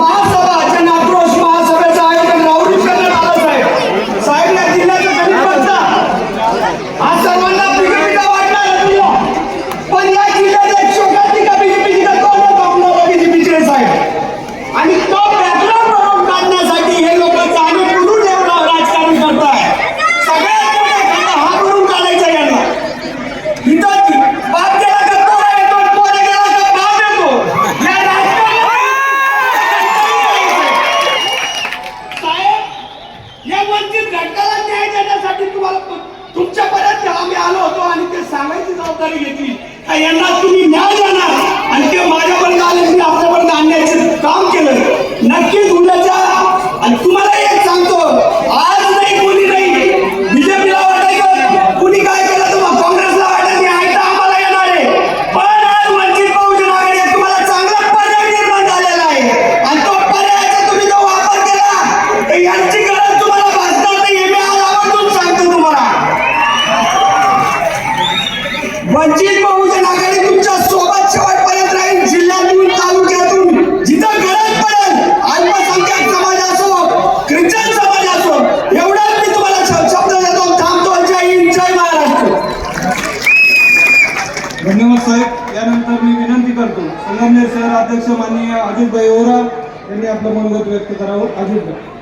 মা या वंचित घटकाला न्याय देण्यासाठी तुम्हाला तुमच्या तुमच्यापर्यंत आम्ही आलो होतो आणि ते सांगायची जबाबदारी घेतली. यांना तुम्ही न्याय देणार? आणि ते माझ्यापर्यंत आले वंचित बहुजन आघाडी तुमच्यासोबत शेवटपर्यंत राहील. जिल्ह्यातून तालुक्यातून जिथं गरज पडेल अल्पसंख्याक समाज असो ख्रिश्चन समाज असो एवढाच मी तुम्हाला शब्द देतो. थांबतो. जय हिंद जय महाराष्ट्र. धन्यवाद साहेब. यानंतर मी विनंती करतो. संगमनेर शहर अध्यक्ष माननीय अजितभाई ओरा यांनी आपलं मनोगत व्यक्त करावं. अजितभाई.